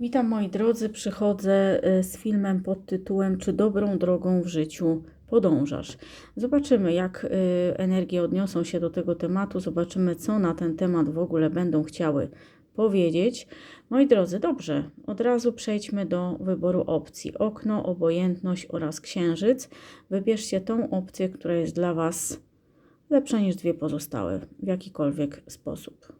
Witam moi drodzy, przychodzę y, z filmem pod tytułem Czy dobrą drogą w życiu podążasz? Zobaczymy, jak y, energie odniosą się do tego tematu, zobaczymy, co na ten temat w ogóle będą chciały powiedzieć. Moi drodzy, dobrze, od razu przejdźmy do wyboru opcji: okno, obojętność oraz księżyc. Wybierzcie tą opcję, która jest dla Was lepsza niż dwie pozostałe w jakikolwiek sposób.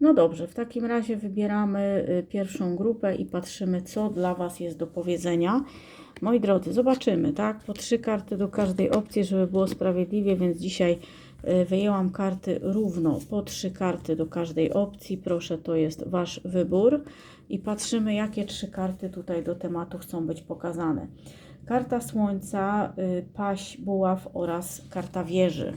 No dobrze, w takim razie wybieramy y, pierwszą grupę i patrzymy, co dla Was jest do powiedzenia. Moi drodzy, zobaczymy, tak? Po trzy karty do każdej opcji, żeby było sprawiedliwie, więc dzisiaj y, wyjęłam karty równo po trzy karty do każdej opcji. Proszę, to jest Wasz wybór. I patrzymy, jakie trzy karty tutaj do tematu chcą być pokazane. Karta Słońca, y, Paś, Buław oraz karta Wieży.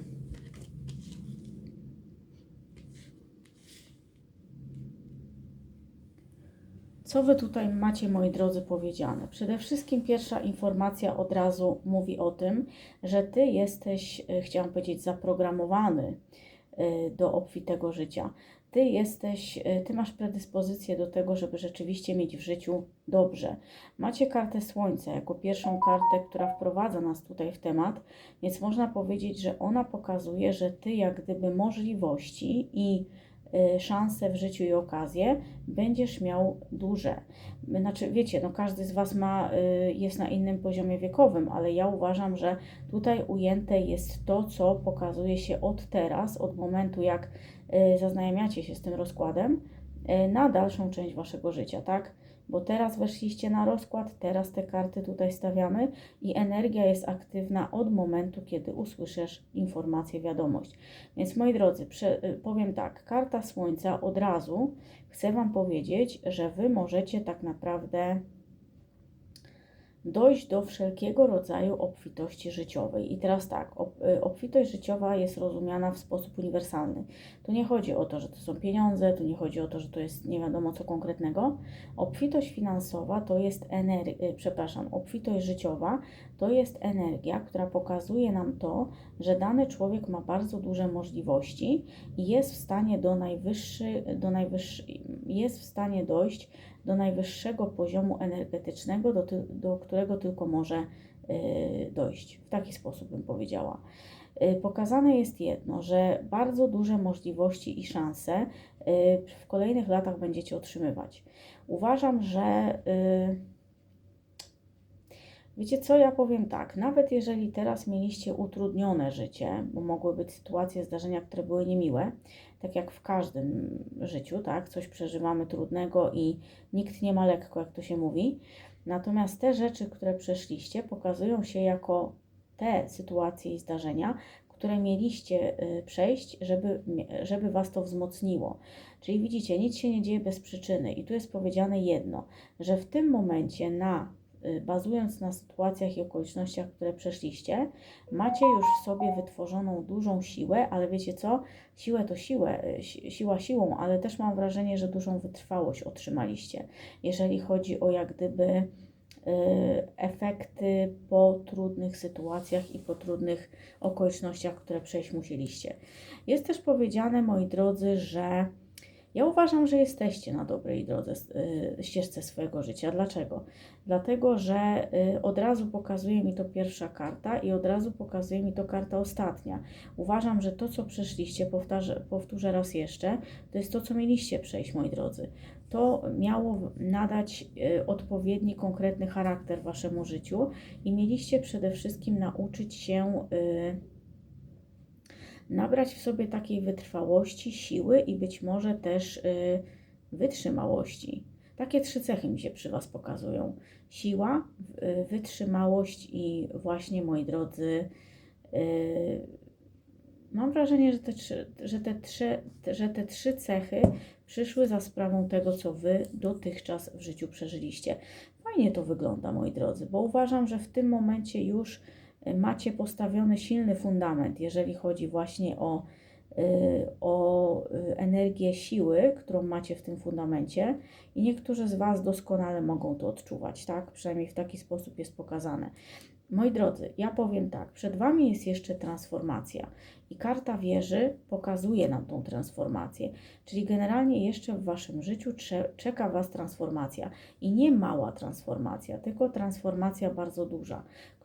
Co Wy tutaj macie, moi drodzy, powiedziane? Przede wszystkim pierwsza informacja od razu mówi o tym, że Ty jesteś, e, chciałam powiedzieć, zaprogramowany e, do obfitego życia. Ty jesteś, e, ty masz predyspozycję do tego, żeby rzeczywiście mieć w życiu dobrze. Macie kartę Słońca jako pierwszą kartę, która wprowadza nas tutaj w temat, więc można powiedzieć, że ona pokazuje, że ty jak gdyby możliwości i szanse w życiu i okazje, będziesz miał duże. Znaczy, wiecie, no każdy z Was ma, y, jest na innym poziomie wiekowym, ale ja uważam, że tutaj ujęte jest to, co pokazuje się od teraz, od momentu, jak y, zaznajamiacie się z tym rozkładem, na dalszą część Waszego życia, tak? Bo teraz weszliście na rozkład, teraz te karty tutaj stawiamy i energia jest aktywna od momentu, kiedy usłyszysz informację, wiadomość. Więc moi drodzy, y, powiem tak, karta Słońca od razu chcę Wam powiedzieć, że Wy możecie tak naprawdę dojść do wszelkiego rodzaju obfitości życiowej. I teraz tak, y, obfitość życiowa jest rozumiana w sposób uniwersalny. Tu nie chodzi o to, że to są pieniądze, tu nie chodzi o to, że to jest nie wiadomo co konkretnego. Obfitość finansowa to jest energia, y, przepraszam, obfitość życiowa to jest energia, która pokazuje nam to, że dany człowiek ma bardzo duże możliwości i jest w stanie do najwyższy, do najwyższy, jest w stanie dojść do najwyższego poziomu energetycznego, do, do którego tylko może y, dojść. W taki sposób bym powiedziała. Y, pokazane jest jedno, że bardzo duże możliwości i szanse y, w kolejnych latach będziecie otrzymywać. Uważam, że Wiecie co, ja powiem tak, nawet jeżeli teraz mieliście utrudnione życie, bo mogły być sytuacje, zdarzenia, które były niemiłe, tak jak w każdym życiu, tak, coś przeżywamy trudnego i nikt nie ma lekko, jak to się mówi. Natomiast te rzeczy, które przeszliście, pokazują się jako te sytuacje i zdarzenia, które mieliście y, przejść, żeby, żeby Was to wzmocniło. Czyli widzicie, nic się nie dzieje bez przyczyny. I tu jest powiedziane jedno, że w tym momencie na bazując na sytuacjach i okolicznościach, które przeszliście, macie już w sobie wytworzoną dużą siłę, ale wiecie co? Siłę to siłę, y, siła siłą, ale też mam wrażenie, że dużą wytrwałość otrzymaliście, jeżeli chodzi o jak gdyby y, efekty po trudnych sytuacjach i po trudnych okolicznościach, które przejść musieliście. Jest też powiedziane, moi drodzy, że ja uważam, że jesteście na dobrej drodze, y, ścieżce swojego życia. Dlaczego? Dlatego, że y, od razu pokazuje mi to pierwsza karta i od razu pokazuje mi to karta ostatnia. Uważam, że to, co przeszliście, powtarzę, powtórzę raz jeszcze, to jest to, co mieliście przejść, moi drodzy. To miało nadać y, odpowiedni, konkretny charakter waszemu życiu i mieliście przede wszystkim nauczyć się nabrać w sobie takiej wytrwałości, siły i być może też y, wytrzymałości. Takie trzy cechy mi się przy Was pokazują: siła, y, wytrzymałość i właśnie, moi drodzy, y, mam wrażenie, że te, trzy, że, te trzy, że te trzy cechy przyszły za sprawą tego, co Wy dotychczas w życiu przeżyliście. Fajnie to wygląda, moi drodzy, bo uważam, że w tym momencie już macie postawiony silny fundament, jeżeli chodzi właśnie o, y, o y, energię siły, którą macie w tym fundamencie, i niektórzy z Was doskonale mogą to odczuwać, tak? Przynajmniej w taki sposób jest pokazane. Moi drodzy, ja powiem tak, przed Wami jest jeszcze transformacja. I karta wieży pokazuje nam tą transformację, czyli generalnie jeszcze w Waszym życiu czeka Was transformacja. I nie mała transformacja, tylko transformacja bardzo duża,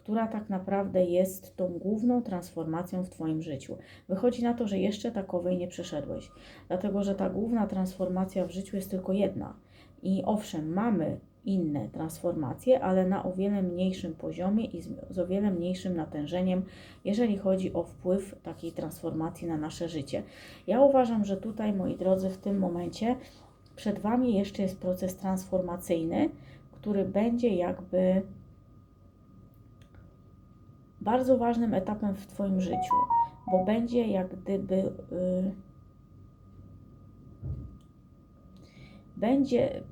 która tak naprawdę jest tą główną transformacją w Twoim życiu. Wychodzi na to, że jeszcze takowej nie przeszedłeś, dlatego że ta główna transformacja w życiu jest tylko jedna. I owszem, mamy inne transformacje, ale na o wiele mniejszym poziomie i z, o wiele mniejszym natężeniem, jeżeli chodzi o wpływ takiej transformacji na nasze życie. Ja uważam, że tutaj, moi drodzy, w tym momencie przed Wami jeszcze jest proces transformacyjny, który będzie jakby bardzo ważnym etapem w Twoim życiu, bo będzie jak gdyby. Yy, będzie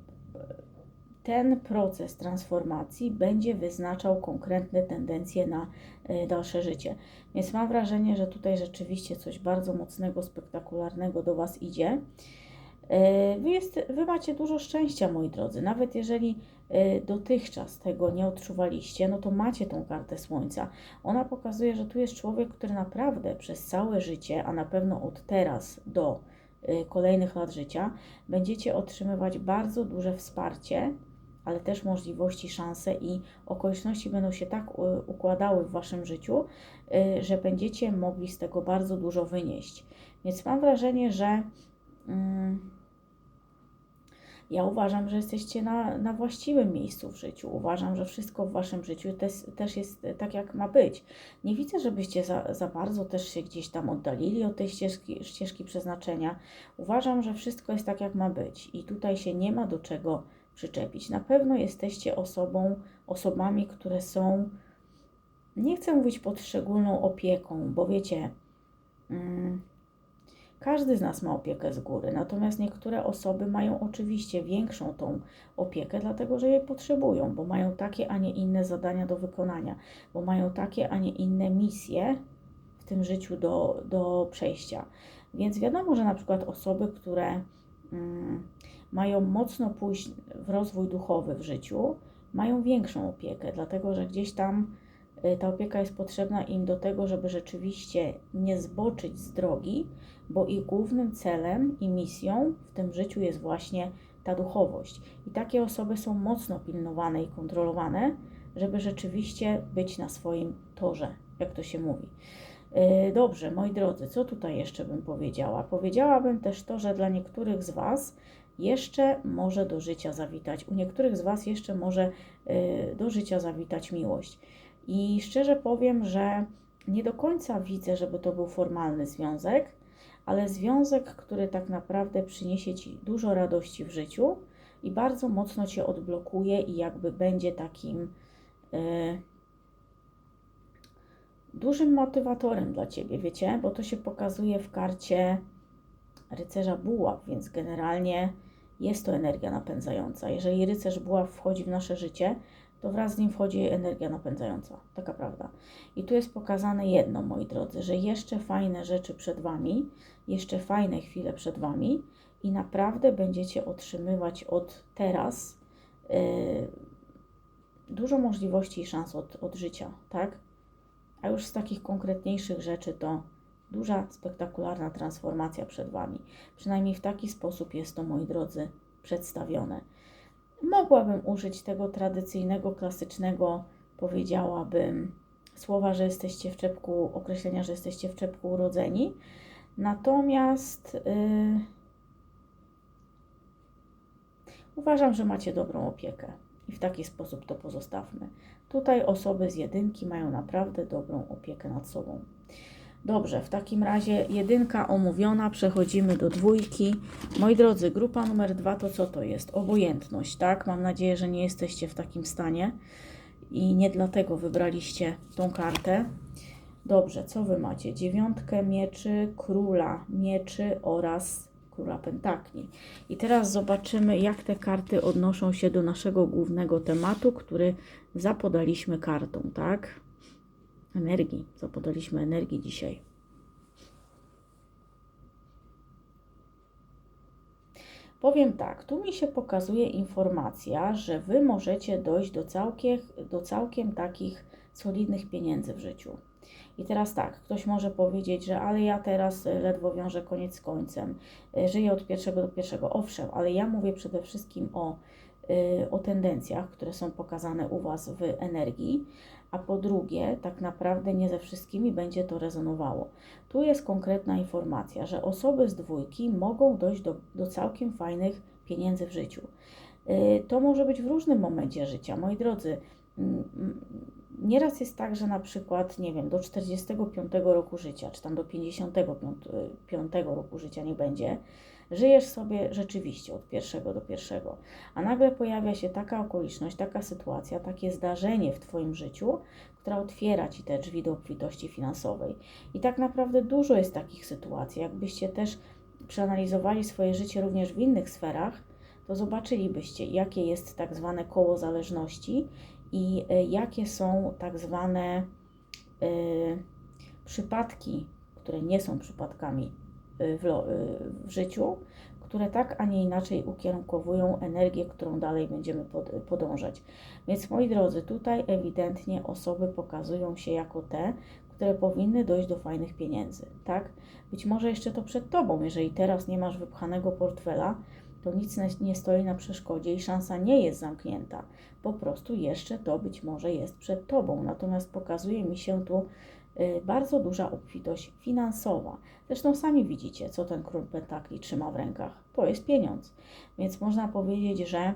ten proces transformacji będzie wyznaczał konkretne tendencje na e, dalsze życie. Więc mam wrażenie, że tutaj rzeczywiście coś bardzo mocnego, spektakularnego do Was idzie. E, wy, jest, wy macie dużo szczęścia, moi drodzy. Nawet jeżeli dotychczas tego nie odczuwaliście, no to macie tą kartę Słońca. Ona pokazuje, że tu jest człowiek, który naprawdę przez całe życie, a na pewno od teraz do kolejnych lat życia, będziecie otrzymywać bardzo duże wsparcie ale też możliwości, szanse i okoliczności będą się tak układały w Waszym życiu, y, że będziecie mogli z tego bardzo dużo wynieść. Więc mam wrażenie, że mm, ja uważam, że jesteście na, na właściwym miejscu w życiu. Uważam, że wszystko w Waszym życiu też, też jest tak, jak ma być. Nie widzę, żebyście za, za bardzo też się gdzieś tam oddalili od tej ścieżki, ścieżki przeznaczenia. Uważam, że wszystko jest tak, jak ma być i tutaj się nie ma do czego przyczepić. Na pewno jesteście osobą, osobami, które są, nie chcę mówić pod szczególną opieką, bo wiecie, mm, każdy z nas ma opiekę z góry, natomiast niektóre osoby mają oczywiście większą tą opiekę, dlatego że jej potrzebują, bo mają takie, a nie inne zadania do wykonania, bo mają takie, a nie inne misje w tym życiu do, do przejścia. Więc wiadomo, że na przykład osoby, które mm, mają mocno pójść w rozwój duchowy w życiu, mają większą opiekę, dlatego że gdzieś tam ta opieka jest potrzebna im do tego, żeby rzeczywiście nie zboczyć z drogi, bo ich głównym celem i misją w tym życiu jest właśnie ta duchowość. I takie osoby są mocno pilnowane i kontrolowane, żeby rzeczywiście być na swoim torze, jak to się mówi. Y, dobrze, moi drodzy, co tutaj jeszcze bym powiedziała? Powiedziałabym też to, że dla niektórych z Was jeszcze może do życia zawitać. U niektórych z Was jeszcze może y, do życia zawitać miłość. I szczerze powiem, że nie do końca widzę, żeby to był formalny związek, ale związek, który tak naprawdę przyniesie Ci dużo radości w życiu i bardzo mocno Cię odblokuje i jakby będzie takim y, dużym motywatorem dla Ciebie, wiecie, bo to się pokazuje w karcie rycerza buław, więc generalnie jest to energia napędzająca. Jeżeli rycerz buław wchodzi w nasze życie, to wraz z nim wchodzi energia napędzająca. Taka prawda. I tu jest pokazane jedno, moi drodzy, że jeszcze fajne rzeczy przed Wami, jeszcze fajne chwile przed Wami i naprawdę będziecie otrzymywać od teraz yy, dużo możliwości i szans od, od życia, tak? A już z takich konkretniejszych rzeczy to duża, spektakularna transformacja przed Wami. Przynajmniej w taki sposób jest to, moi drodzy, przedstawione. Mogłabym użyć tego tradycyjnego, klasycznego, powiedziałabym, słowa, że jesteście w czepku, określenia, że jesteście w czepku urodzeni. Natomiast yy, uważam, że macie dobrą opiekę i w taki sposób to pozostawmy. Tutaj osoby z jedynki mają naprawdę dobrą opiekę nad sobą. Dobrze, w takim razie jedynka omówiona, przechodzimy do dwójki. Moi drodzy, grupa numer dwa to co to jest? Obojętność, tak? Mam nadzieję, że nie jesteście w takim stanie i nie dlatego wybraliście tą kartę. Dobrze, co wy macie? Dziewiątkę mieczy, króla mieczy oraz króla pentakli. I teraz zobaczymy, jak te karty odnoszą się do naszego głównego tematu, który zapodaliśmy kartą, tak? Energii, co podaliśmy energii dzisiaj. Powiem tak, tu mi się pokazuje informacja, że Wy możecie dojść do całkiem, do całkiem takich solidnych pieniędzy w życiu. I teraz tak, ktoś może powiedzieć, że ale ja teraz ledwo wiążę koniec z końcem, e, żyję od pierwszego do pierwszego. Owszem, ale ja mówię przede wszystkim o, e, o tendencjach, które są pokazane u Was w energii, a po drugie, tak naprawdę nie ze wszystkimi będzie to rezonowało. Tu jest konkretna informacja, że osoby z dwójki mogą dojść do, do całkiem fajnych pieniędzy w życiu. To może być w różnym momencie życia. Moi drodzy, Nieraz jest tak, że na przykład, nie wiem, do 45 roku życia, czy tam do 55 roku życia nie będzie, żyjesz sobie rzeczywiście od pierwszego do pierwszego, a nagle pojawia się taka okoliczność, taka sytuacja, takie zdarzenie w Twoim życiu, która otwiera Ci te drzwi do obfitości finansowej. I tak naprawdę dużo jest takich sytuacji. Jakbyście też przeanalizowali swoje życie również w innych sferach, to zobaczylibyście, jakie jest tak zwane koło zależności i e, jakie są tak zwane y, przypadki, które nie są przypadkami w, w, życiu, które tak, a nie inaczej ukierunkowują energię, którą dalej będziemy pod, podążać. Więc moi drodzy, tutaj ewidentnie osoby pokazują się jako te, które powinny dojść do fajnych pieniędzy, tak? Być może jeszcze to przed Tobą, jeżeli teraz nie masz wypchanego portfela, to nic nie stoi na przeszkodzie i szansa nie jest zamknięta. Po prostu jeszcze to być może jest przed Tobą. Natomiast pokazuje mi się tu y, bardzo duża obfitość finansowa. Zresztą sami widzicie, co ten król pentakli trzyma w rękach. To jest pieniądz. Więc można powiedzieć, że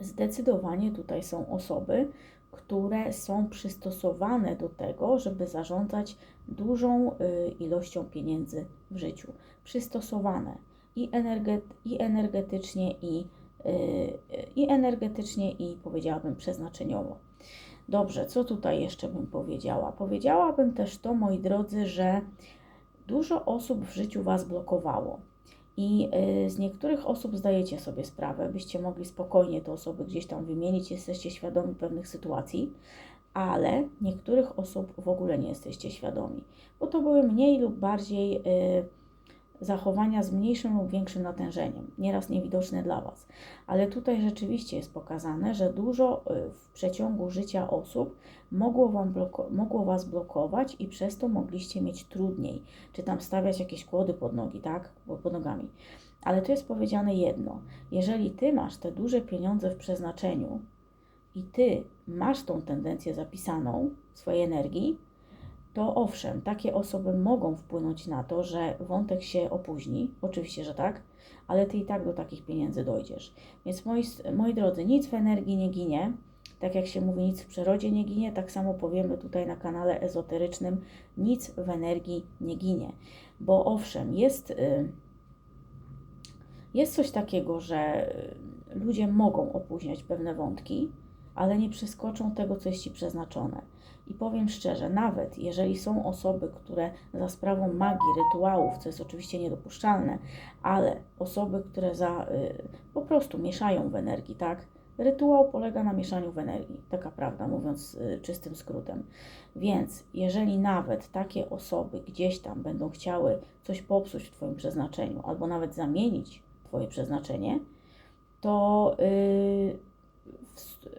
zdecydowanie tutaj są osoby, które są przystosowane do tego, żeby zarządzać dużą y, ilością pieniędzy w życiu. Przystosowane i, i energetycznie, i, yy, i energetycznie, i powiedziałabym przeznaczeniowo. Dobrze, co tutaj jeszcze bym powiedziała? Powiedziałabym też to, moi drodzy, że dużo osób w życiu Was blokowało. I y, z niektórych osób zdajecie sobie sprawę, byście mogli spokojnie te osoby gdzieś tam wymienić, jesteście świadomi pewnych sytuacji, ale niektórych osób w ogóle nie jesteście świadomi, bo to były mniej lub bardziej y, zachowania z mniejszym lub większym natężeniem, nieraz niewidoczne dla Was. Ale tutaj rzeczywiście jest pokazane, że dużo y, w przeciągu życia osób mogło, wam mogło Was blokować i przez to mogliście mieć trudniej, czy tam stawiać jakieś kłody pod nogi, tak, pod nogami. Ale tu jest powiedziane jedno, jeżeli Ty masz te duże pieniądze w przeznaczeniu i Ty masz tą tendencję zapisaną w swojej energii, to owszem, takie osoby mogą wpłynąć na to, że wątek się opóźni, oczywiście, że tak, ale ty i tak do takich pieniędzy dojdziesz. Więc moi, moi drodzy, nic w energii nie ginie. Tak jak się mówi, nic w przyrodzie nie ginie, tak samo powiemy tutaj na kanale ezoterycznym, nic w energii nie ginie. Bo owszem, jest, y, jest coś takiego, że ludzie mogą opóźniać pewne wątki, ale nie przeskoczą tego, co jest Ci przeznaczone. I powiem szczerze, nawet jeżeli są osoby, które za sprawą magii, rytuałów, co jest oczywiście niedopuszczalne, ale osoby, które za, y, po prostu mieszają w energii, tak? Rytuał polega na mieszaniu w energii, taka prawda, mówiąc y, czystym skrótem. Więc jeżeli nawet takie osoby gdzieś tam będą chciały coś popsuć w Twoim przeznaczeniu, albo nawet zamienić Twoje przeznaczenie, to yy,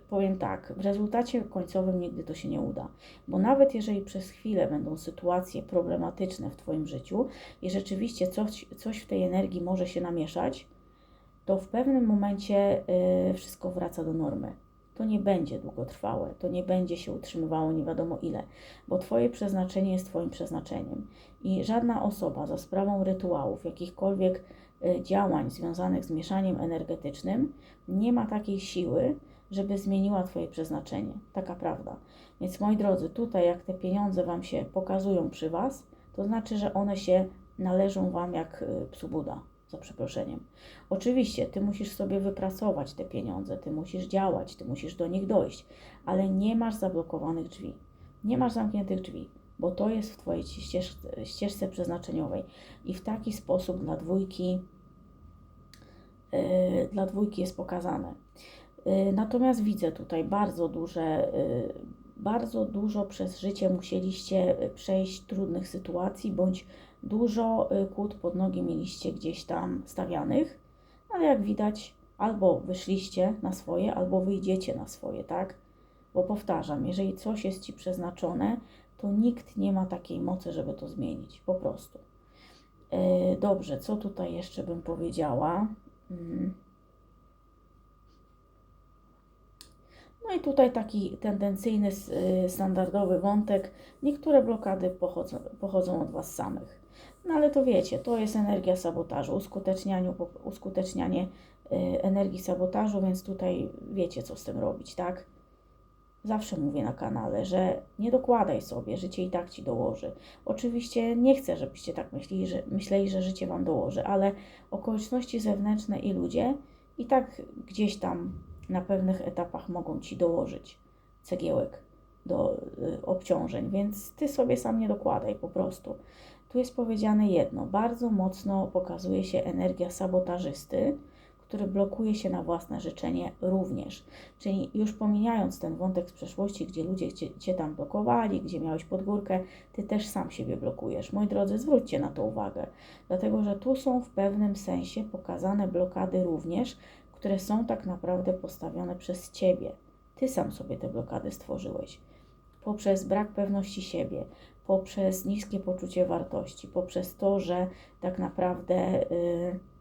powiem tak, w rezultacie końcowym nigdy to się nie uda. Bo nawet jeżeli przez chwilę będą sytuacje problematyczne w Twoim życiu i rzeczywiście coś, coś w tej energii może się namieszać, to w pewnym momencie y, wszystko wraca do normy. To nie będzie długotrwałe, to nie będzie się utrzymywało nie wiadomo ile, bo Twoje przeznaczenie jest Twoim przeznaczeniem. I żadna osoba za sprawą rytuałów, jakichkolwiek działań związanych z mieszaniem energetycznym nie ma takiej siły, żeby zmieniła Twoje przeznaczenie. Taka prawda. Więc moi drodzy, tutaj jak te pieniądze Wam się pokazują przy Was, to znaczy, że one się należą Wam jak y, psu Buda, za przeproszeniem. Oczywiście, Ty musisz sobie wypracować te pieniądze, Ty musisz działać, Ty musisz do nich dojść, ale nie masz zablokowanych drzwi. Nie masz zamkniętych drzwi, bo to jest w Twojej ścieżce, ścieżce przeznaczeniowej. I w taki sposób dla dwójki, dla dwójki jest pokazane. Y, natomiast widzę tutaj bardzo duże, y, bardzo dużo przez życie musieliście y, przejść trudnych sytuacji, bądź dużo y, kłód pod nogi mieliście gdzieś tam stawianych, ale jak widać, albo wyszliście na swoje, albo wyjdziecie na swoje, tak? Bo powtarzam, jeżeli coś jest Ci przeznaczone, to nikt nie ma takiej mocy, żeby to zmienić, po prostu. Dobrze, co tutaj jeszcze bym powiedziała? Mm. No i tutaj taki tendencyjny, y, standardowy wątek. Niektóre blokady pochodzą, pochodzą od Was samych. No ale to wiecie, to jest energia sabotażu, uskutecznianiu, uskutecznianie y, energii sabotażu, więc tutaj wiecie, co z tym robić, tak? Zawsze mówię na kanale, że nie dokładaj sobie, życie i tak ci dołoży. Oczywiście nie chcę, żebyście tak myśleli, że, myśleli, że życie wam dołoży, ale okoliczności zewnętrzne i ludzie i tak gdzieś tam na pewnych etapach mogą ci dołożyć cegiełek do y, obciążeń, więc ty sobie sam nie dokładaj po prostu. Tu jest powiedziane jedno, bardzo mocno pokazuje się energia sabotażysty, który blokuje się na własne życzenie również. Czyli już pomijając ten wątek z przeszłości, gdzie ludzie cię, cię tam blokowali, gdzie miałeś podgórkę, ty też sam siebie blokujesz. Moi drodzy, zwróćcie na to uwagę, dlatego że tu są w pewnym sensie pokazane blokady również, które są tak naprawdę postawione przez ciebie. Ty sam sobie te blokady stworzyłeś. Poprzez brak pewności siebie, poprzez niskie poczucie wartości, poprzez to, że tak naprawdę. Yy,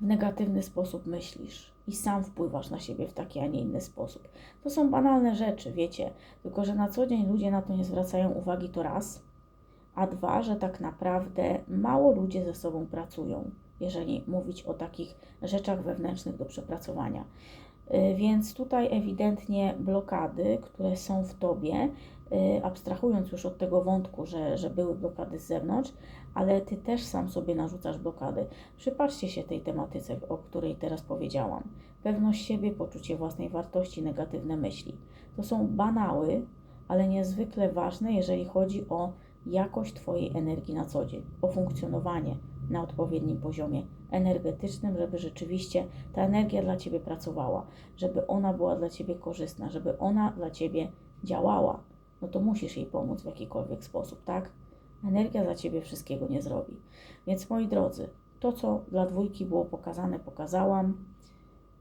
w negatywny sposób myślisz i sam wpływasz na siebie w taki, a nie inny sposób. To są banalne rzeczy, wiecie, tylko że na co dzień ludzie na to nie zwracają uwagi, to raz, a dwa, że tak naprawdę mało ludzie ze sobą pracują, jeżeli mówić o takich rzeczach wewnętrznych do przepracowania. Y, Więc tutaj ewidentnie blokady, które są w tobie, y, abstrahując już od tego wątku, że, że były blokady z zewnątrz, ale ty też sam sobie narzucasz blokady. Przypatrzcie się tej tematyce, o której teraz powiedziałam. Pewność siebie, poczucie własnej wartości, negatywne myśli. To są banały, ale niezwykle ważne, jeżeli chodzi o jakość Twojej energii na co dzień, o funkcjonowanie na odpowiednim poziomie energetycznym, żeby rzeczywiście ta energia dla Ciebie pracowała, żeby ona była dla Ciebie korzystna, żeby ona dla Ciebie działała. No to musisz jej pomóc w jakikolwiek sposób, tak? Energia za Ciebie wszystkiego nie zrobi. Więc moi drodzy, to co dla dwójki było pokazane, pokazałam.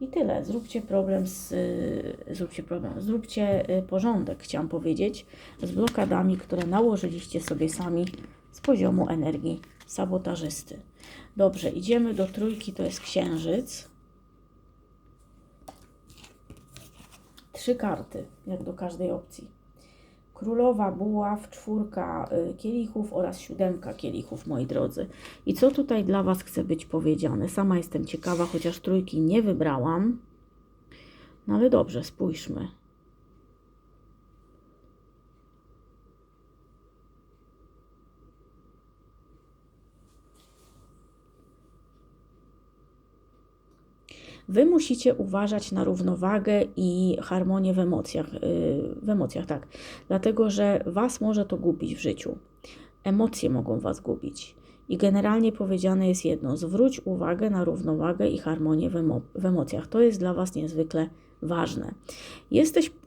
I tyle. Zróbcie problem z, y, zróbcie problem, zróbcie y, porządek, chciałam powiedzieć, z blokadami, które nałożyliście sobie sami z poziomu energii sabotażysty. Dobrze, idziemy do trójki, to jest księżyc. Trzy karty, jak do każdej opcji. Królowa buław, czwórka y, kielichów oraz siódemka kielichów, moi drodzy. I co tutaj dla Was chce być powiedziane? Sama jestem ciekawa, chociaż trójki nie wybrałam. No ale dobrze, spójrzmy. Wy musicie uważać na równowagę i harmonię w emocjach, yy, w emocjach, tak, dlatego że Was może to gubić w życiu. Emocje mogą Was gubić. I generalnie powiedziane jest jedno: zwróć uwagę na równowagę i harmonię w, emo w emocjach. To jest dla Was niezwykle ważne.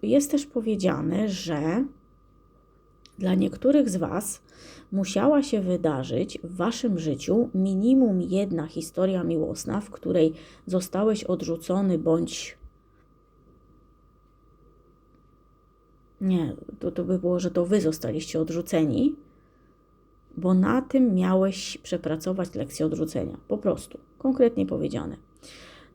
Jest też powiedziane, że dla niektórych z Was musiała się wydarzyć w Waszym życiu minimum jedna historia miłosna, w której zostałeś odrzucony bądź. Nie, to, to by było, że to Wy zostaliście odrzuceni, bo na tym miałeś przepracować lekcję odrzucenia. Po prostu, konkretnie powiedziane.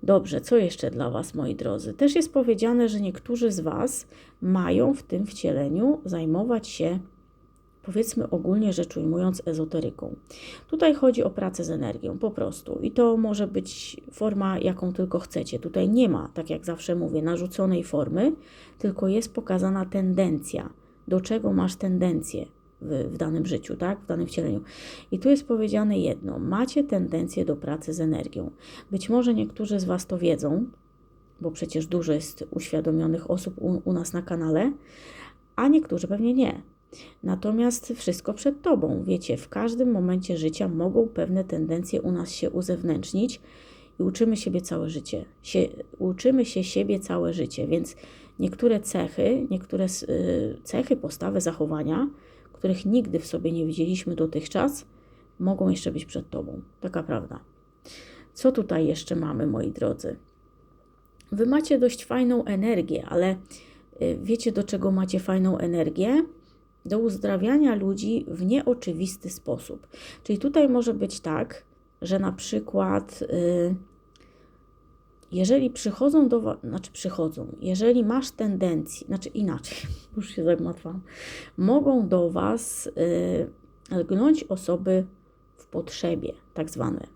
Dobrze, co jeszcze dla Was, moi drodzy? Też jest powiedziane, że niektórzy z Was mają w tym wcieleniu zajmować się, powiedzmy ogólnie rzecz ujmując, ezoteryką. Tutaj chodzi o pracę z energią, po prostu. I to może być forma, jaką tylko chcecie. Tutaj nie ma, tak jak zawsze mówię, narzuconej formy, tylko jest pokazana tendencja. Do czego masz tendencję? W, w danym życiu, tak? W danym wcieleniu. I tu jest powiedziane jedno: macie tendencję do pracy z energią. Być może niektórzy z Was to wiedzą, bo przecież dużo jest uświadomionych osób u, u nas na kanale, a niektórzy pewnie nie. Natomiast wszystko przed Tobą. Wiecie, w każdym momencie życia mogą pewne tendencje u nas się uzewnętrznić i uczymy siebie całe życie. Sie, uczymy się siebie całe życie, więc niektóre cechy, niektóre y, cechy, postawy, zachowania, których nigdy w sobie nie widzieliśmy dotychczas, mogą jeszcze być przed Tobą. Taka prawda. Co tutaj jeszcze mamy, moi drodzy? Wy macie dość fajną energię, ale y, wiecie do czego macie fajną energię? Do uzdrawiania ludzi w nieoczywisty sposób. Czyli tutaj może być tak, że na przykład, y, jeżeli przychodzą do znaczy przychodzą, jeżeli masz tendencję, znaczy inaczej, już się zagmatwałam, mogą do Was y, lgnąć osoby w potrzebie, tak zwane.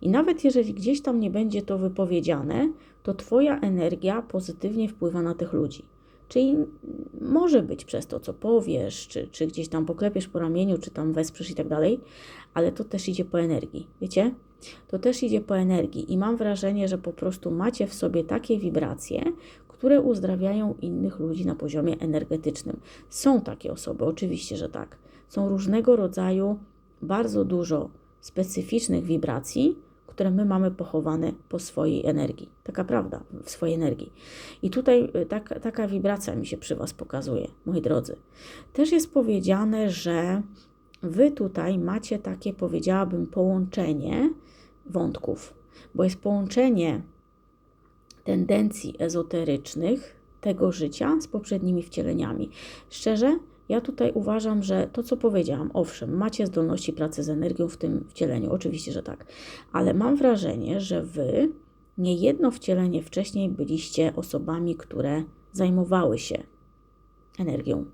I nawet jeżeli gdzieś tam nie będzie to wypowiedziane, to Twoja energia pozytywnie wpływa na tych ludzi. Czyli może być przez to, co powiesz, czy, czy gdzieś tam poklepiesz po ramieniu, czy tam wesprzesz i tak dalej, ale to też idzie po energii, wiecie? To też idzie po energii i mam wrażenie, że po prostu macie w sobie takie wibracje, które uzdrawiają innych ludzi na poziomie energetycznym. Są takie osoby, oczywiście, że tak. Są różnego rodzaju, bardzo dużo specyficznych wibracji, które my mamy pochowane po swojej energii. Taka prawda, w swojej energii. I tutaj y, tak, taka wibracja mi się przy Was pokazuje, moi drodzy. Też jest powiedziane, że Wy tutaj macie takie, powiedziałabym, połączenie wątków, bo jest połączenie tendencji ezoterycznych tego życia z poprzednimi wcieleniami. Szczerze, ja tutaj uważam, że to, co powiedziałam, owszem, macie zdolności pracy z energią w tym wcieleniu, oczywiście, że tak, ale mam wrażenie, że wy nie jedno wcielenie wcześniej byliście osobami, które zajmowały się energią.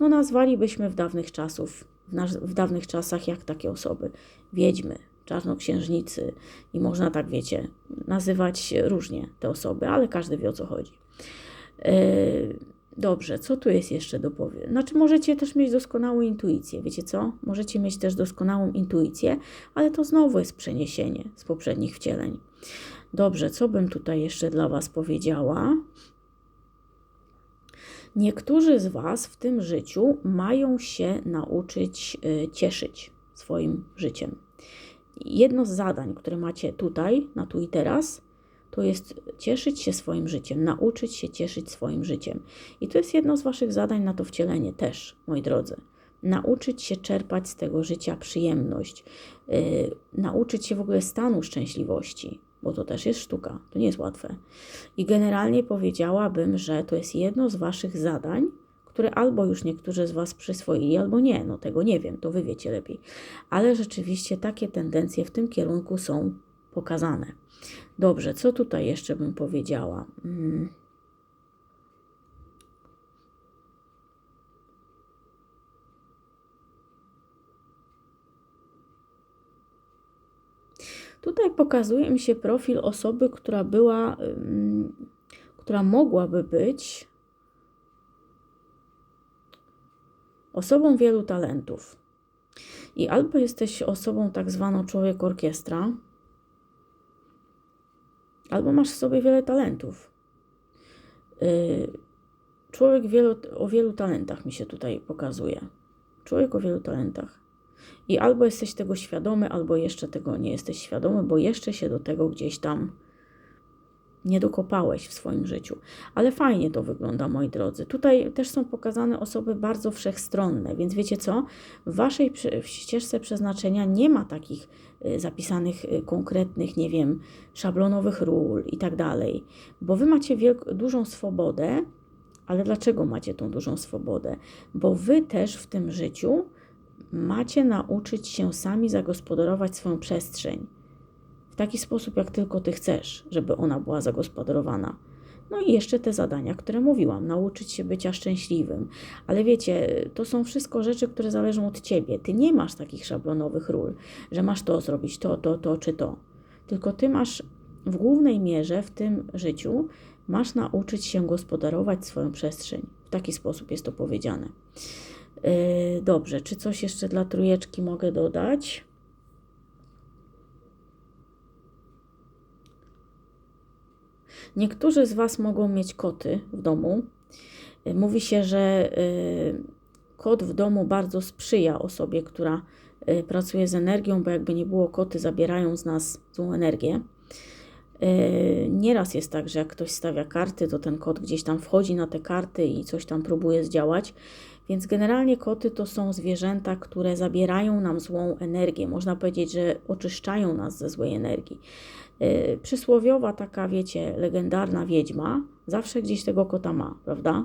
No, nazwalibyśmy w dawnych czasów, w, nas, w dawnych czasach jak takie osoby wiedźmy, czarnoksiężnicy i można tak, wiecie, nazywać różnie te osoby, ale każdy wie o co chodzi. Yy, Dobrze, co tu jest jeszcze do powiedzenia? Znaczy, możecie też mieć doskonałą intuicję, wiecie co? Możecie mieć też doskonałą intuicję, ale to znowu jest przeniesienie z poprzednich wcieleń. Dobrze, co bym tutaj jeszcze dla Was powiedziała? Niektórzy z Was w tym życiu mają się nauczyć y, cieszyć swoim życiem. Jedno z zadań, które macie tutaj, na tu i teraz, to jest cieszyć się swoim życiem, nauczyć się cieszyć swoim życiem. I to jest jedno z Waszych zadań na to wcielenie też, moi drodzy. Nauczyć się czerpać z tego życia przyjemność, yy, nauczyć się w ogóle stanu szczęśliwości, bo to też jest sztuka, to nie jest łatwe. I generalnie powiedziałabym, że to jest jedno z Waszych zadań, które albo już niektórzy z Was przyswoili, albo nie, no tego nie wiem, to Wy wiecie lepiej. Ale rzeczywiście takie tendencje w tym kierunku są pokazane. Dobrze, co tutaj jeszcze bym powiedziała? Hmm. Tutaj pokazuje mi się profil osoby, która była, która mogłaby być osobą wielu talentów. I albo jesteś osobą tak zwaną człowiek orkiestra, albo masz w sobie wiele talentów. Yy, człowiek wielu, o wielu talentach mi się tutaj pokazuje. Człowiek o wielu talentach. I albo jesteś tego świadomy, albo jeszcze tego nie jesteś świadomy, bo jeszcze się do tego gdzieś tam nie dokopałeś w swoim życiu. Ale fajnie to wygląda, moi drodzy. Tutaj też są pokazane osoby bardzo wszechstronne, więc wiecie co? W waszej ścieżce przeznaczenia nie ma takich zapisanych konkretnych, nie wiem, szablonowych ról i tak dalej, bo wy macie dużą swobodę. Ale dlaczego macie tą dużą swobodę? Bo wy też w tym życiu macie nauczyć się sami zagospodarować swoją przestrzeń w taki sposób, jak tylko ty chcesz, żeby ona była zagospodarowana. No i jeszcze te zadania, które mówiłam, nauczyć się bycia szczęśliwym. Ale wiecie, to są wszystko rzeczy, które zależą od ciebie. Ty nie masz takich szablonowych ról, że masz to zrobić, to, to, to czy to. Tylko ty masz w głównej mierze w tym życiu, masz nauczyć się gospodarować swoją przestrzeń. W taki sposób jest to powiedziane. Yy, dobrze, czy coś jeszcze dla trójeczki mogę dodać? Niektórzy z Was mogą mieć koty w domu. Mówi się, że kot w domu bardzo sprzyja osobie, która pracuje z energią, bo jakby nie było, koty zabierają z nas złą energię. Nieraz jest tak, że jak ktoś stawia karty, to ten kot gdzieś tam wchodzi na te karty i coś tam próbuje zdziałać. Więc generalnie koty to są zwierzęta, które zabierają nam złą energię. Można powiedzieć, że oczyszczają nas ze złej energii. Yy, Przysłowiowa taka, wiecie, legendarna wiedźma zawsze gdzieś tego kota ma, prawda?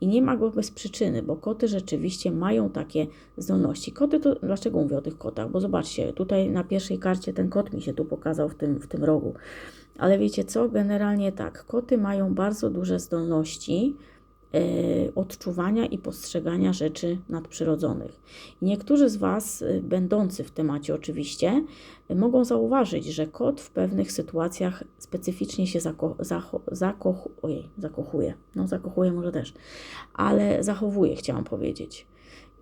I nie ma go bez przyczyny, bo koty rzeczywiście mają takie zdolności. Koty to, dlaczego mówię o tych kotach? Bo zobaczcie, tutaj na pierwszej karcie ten kot mi się tu pokazał w tym, w tym rogu. Ale wiecie co? Generalnie tak, koty mają bardzo duże zdolności odczuwania i postrzegania rzeczy nadprzyrodzonych. Niektórzy z Was, e, będący w temacie oczywiście, e, mogą zauważyć, że kot w pewnych sytuacjach specyficznie się zako, ojej, zakochuje. No, zakochuje może też, ale zachowuje, chciałam powiedzieć.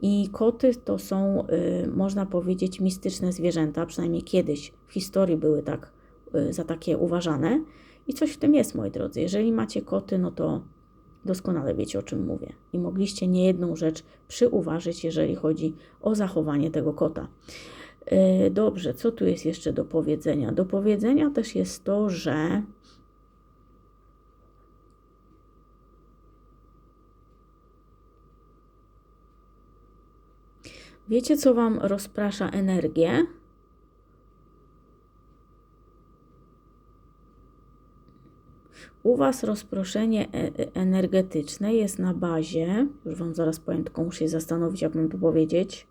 I koty to są, y, można powiedzieć, mistyczne zwierzęta, przynajmniej kiedyś w historii były tak za takie uważane. I coś w tym jest, moi drodzy. Jeżeli macie koty, no to doskonale wiecie, o czym mówię. I mogliście niejedną rzecz przyuważyć, jeżeli chodzi o zachowanie tego kota. Y, Dobrze, co tu jest jeszcze do powiedzenia? Do powiedzenia też jest to, że wiecie, co Wam rozprasza energię? U Was rozproszenie e- e- energetyczne jest na bazie, już Wam zaraz powiem, tylko muszę się zastanowić, jak mam to powiedzieć.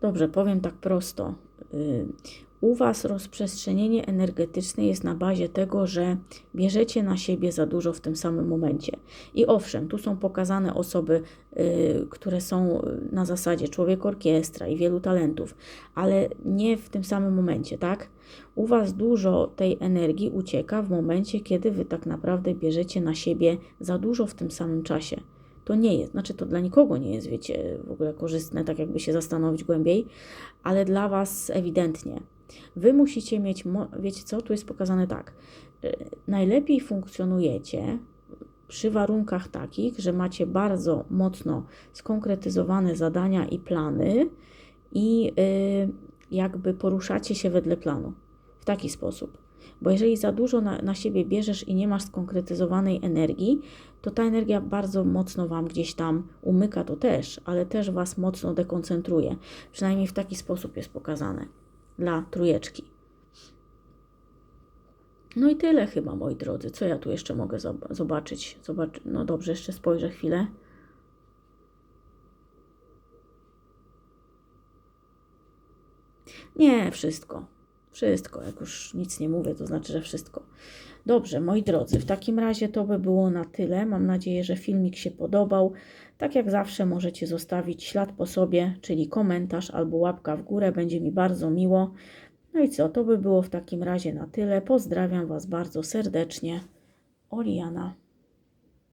Dobrze, powiem tak prosto. U Was rozprzestrzenienie energetyczne jest na bazie tego, że bierzecie na siebie za dużo w tym samym momencie. I owszem, tu są pokazane osoby, y, które są na zasadzie człowiek orkiestra i wielu talentów, ale nie w tym samym momencie, tak? U Was dużo tej energii ucieka w momencie, kiedy Wy tak naprawdę bierzecie na siebie za dużo w tym samym czasie to nie jest, znaczy to dla nikogo nie jest, wiecie, w ogóle korzystne, tak jakby się zastanowić głębiej, ale dla Was ewidentnie. Wy musicie mieć, wiecie co, tu jest pokazane tak, y, najlepiej funkcjonujecie przy warunkach takich, że macie bardzo mocno skonkretyzowane zadania i plany i y, jakby poruszacie się wedle planu w taki sposób. Bo jeżeli za dużo na, na siebie bierzesz i nie masz skonkretyzowanej energii, to ta energia bardzo mocno Wam gdzieś tam umyka, to też, ale też Was mocno dekoncentruje. Przynajmniej w taki sposób jest pokazane dla trójeczki. No i tyle chyba, moi drodzy. Co ja tu jeszcze mogę zob- zobaczyć? Zobacz, no dobrze, jeszcze spojrzę chwilę. Nie, wszystko. Wszystko. Jak już nic nie mówię, to znaczy, że wszystko. Dobrze, moi drodzy, w takim razie to by było na tyle. Mam nadzieję, że filmik się podobał. Tak jak zawsze możecie zostawić ślad po sobie, czyli komentarz albo łapka w górę, będzie mi bardzo miło. No i co, to by było w takim razie na tyle. Pozdrawiam Was bardzo serdecznie. Oliana.